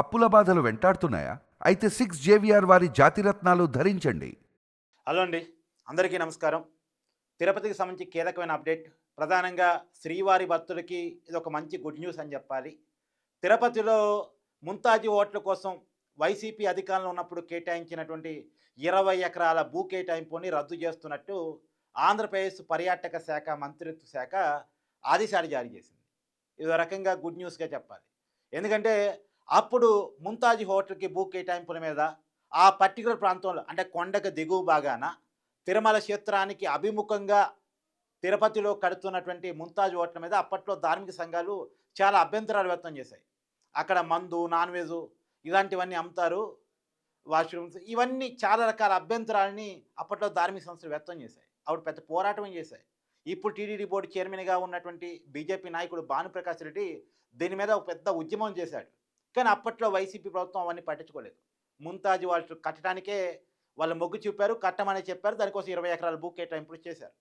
అప్పుల బాధలు వెంటాడుతున్నాయా? అయితే సిక్స్ జేవిఆర్ వారి జాతిరత్నాలు ధరించండి. హలో అండి. అందరికీ నమస్కారం. తిరుపతికి సంబంధించి కీలకమైన అప్డేట్. ప్రధానంగా శ్రీవారి భక్తులకి ఇది ఒక మంచి గుడ్ న్యూస్ అని చెప్పాలి. తిరుపతిలో ముంతాజీ ఓట్ల కోసం వైసీపీ అధికారంలో ఉన్నప్పుడు కేటాయించినటువంటి ఇరవై ఎకరాల భూ కేటాయింపుని రద్దు చేస్తున్నట్టు ఆంధ్రప్రదేశ్ పర్యాటక శాఖ మంత్రిత్వ శాఖ ఆదేశాలు జారీ చేసింది. ఇది రకంగా గుడ్ న్యూస్గా చెప్పాలి. ఎందుకంటే అప్పుడు ముంతాజీ హోటల్కి భూ కేటాయింపుల మీద? ఆ పర్టికులర్ ప్రాంతంలో అంటే కొండకు దిగువ భాగాన తిరుమల క్షేత్రానికి అభిముఖంగా తిరుపతిలో కడుతున్నటువంటి ముంతాజ్ హోటల్ మీద అప్పట్లో ధార్మిక సంఘాలు చాలా అభ్యంతరాలు వ్యక్తం చేశాయి. అక్కడ మందు నాన్ వెజ్ ఇలాంటివన్నీ అమ్ముతారు వాష్రూమ్స్. ఇవన్నీ చాలా రకాల అభ్యంతరాలని అప్పట్లో ధార్మిక సంస్థలు వ్యక్తం చేశాయి. ఆవిడ పెద్ద పోరాటం చేశాయి. ఇప్పుడు టీడీడీ బోర్డు చైర్మన్గా ఉన్నటువంటి బీజేపీ నాయకుడు భానుప్రకాష్ రెడ్డి దీని మీద ఒక పెద్ద ఉద్యమం చేశాడు. కానీ అప్పట్లో వైసీపీ ప్రభుత్వం అవన్నీ పట్టించుకోలేదు. ముంతాజ్ వాళ్ళు కట్టడానికే వాళ్ళు మొగ్గు చూపారు కట్టమని చెప్పారు దానికోసం ఇరవై ఎకరాల భూ కేటాయింపులు చేశారు.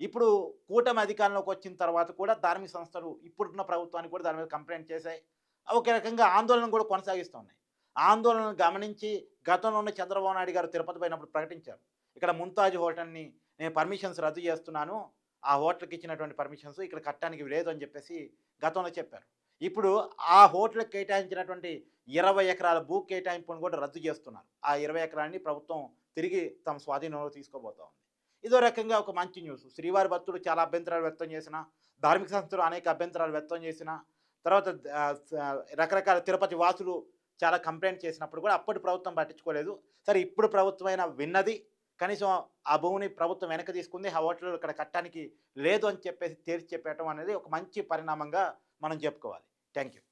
ఇప్పుడు కూటమి అధికారంలోకి వచ్చిన తర్వాత కూడా ధార్మిక సంస్థలు ఇప్పుడున్న ప్రభుత్వానికి కూడా దాని మీద కంప్లైంట్ చేశాయి. ఒక రకంగా ఆందోళన కూడా కొనసాగిస్తున్నాయి ఆందోళనను గమనించి గతంలో ఉన్న చంద్రబాబు నాయుడు గారు తిరుపతి పోయినప్పుడు ప్రకటించారు. ఇక్కడ ముంతాజ్ హోటల్ని నేను పర్మిషన్స్ రద్దు చేస్తున్నాను ఆ హోటల్కి ఇచ్చినటువంటి పర్మిషన్స్ ఇక్కడ కట్టడానికి లేదు అని చెప్పేసి గతంలో చెప్పారు. ఇప్పుడు ఆ హోటల్కి కేటాయించినటువంటి ఇరవై ఎకరాల భూ కేటాయింపును కూడా రద్దు చేస్తున్నారు. ఆ ఇరవై ఎకరాన్ని ప్రభుత్వం తిరిగి తమ స్వాధీనంలో తీసుకోబోతా ఉంది. ఇదో రకంగా ఒక మంచి న్యూస్. శ్రీవారి భక్తులు చాలా అభ్యంతరాలు వ్యక్తం చేసిన ధార్మిక సంస్థలు అనేక అభ్యంతరాలు వ్యక్తం చేసిన తర్వాత రకరకాల తిరుపతి వాసులు చాలా కంప్లైంట్ చేసినప్పుడు కూడా అప్పటి ప్రభుత్వం పట్టించుకోలేదు. సరే ఇప్పుడు ప్రభుత్వమైన విన్నది కనీసం ఆ భూమిని ప్రభుత్వం వెనక తీసుకుంది ఆ హోటల్ ఇక్కడ కట్టడానికి లేదు అని చెప్పేసి తేల్చి చెప్పడం అనేది ఒక మంచి పరిణామంగా మనం చెప్పుకోవాలి. Thank you.